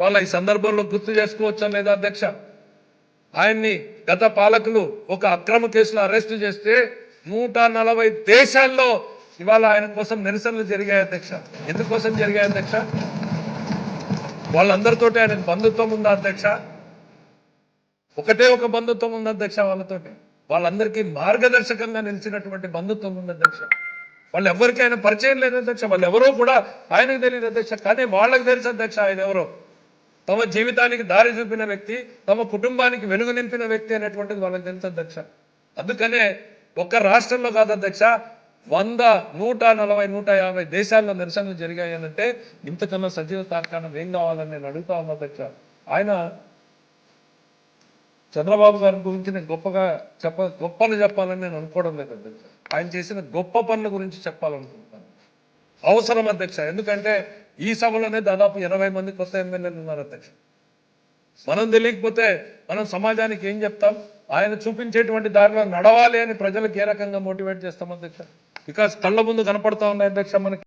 వాళ్ళ ఈ సందర్భంలో గుర్తు చేసుకోవచ్చా లేదా అధ్యక్ష? ఆయన్ని గత పాలకులు ఒక అక్రమ కేసులో అరెస్ట్ చేస్తే నూట నలభై దేశాల్లో ఇవాళ ఆయన కోసం నిరసనలు జరిగాయి అధ్యక్ష. ఎందుకోసం జరిగాయి అధ్యక్ష? వాళ్ళందరితోటి ఆయన బంధుత్వం ఉందా అధ్యక్ష? ఒకటే ఒక బంధుత్వం ఉంది అధ్యక్ష వాళ్ళతోటి? వాళ్ళందరికీ మార్గదర్శకంగా నిలిచినటువంటి బంధుత్వం ఉంది అధ్యక్ష? వాళ్ళు ఎవరికి ఆయన పరిచయం లేదు అధ్యక్ష. వాళ్ళు ఎవరో కూడా ఆయనకు తెలియదు అధ్యక్ష. కానీ వాళ్ళకి తెలుసు అధ్యక్ష ఆయన ఎవరో. తమ జీవితానికి దారి చూపిన వ్యక్తి తమ కుటుంబానికి వెలుగు నింపిన వ్యక్తి అనేటువంటిది వాళ్ళకి తెలుసు అధ్యక్ష. అందుకనే ఒక్క రాష్ట్రంలో కాదు అధ్యక్ష వంద నూట నలభై నూట యాభై దేశాల్లో నిరసనలు జరిగాయనంటే ఇంతకన్నా సజీవ తార్కాణం ఏం కావాలని నేను అడుగుతా ఉన్నా అధ్యక్ష. ఆయన చంద్రబాబు గారి గురించి నేను గొప్పగా చెప్ప గొప్పలు చెప్పాలని నేను అనుకోవడం లేదు అధ్యక్ష. ఆయన చేసిన గొప్ప పనుల గురించి చెప్పాలనుకుంటున్నాను. అవసరం అధ్యక్ష. ఎందుకంటే ఈ సభలోనే దాదాపు ఎనభై మంది కొత్త ఎమ్మెల్యేలు ఉన్నారు అధ్యక్ష మనం తెలియకపోతే మనం సమాజానికి ఏం చెప్తాం? ఆయన చూపించేటువంటి దారిలో నడవాలి అని ప్రజలకు ఏ రకంగా మోటివేట్ చేస్తాం అధ్యక్ష? బికాస్ కళ్ళ ముందు కనపడతా ఉన్నాయి అధ్యక్ష మనకి.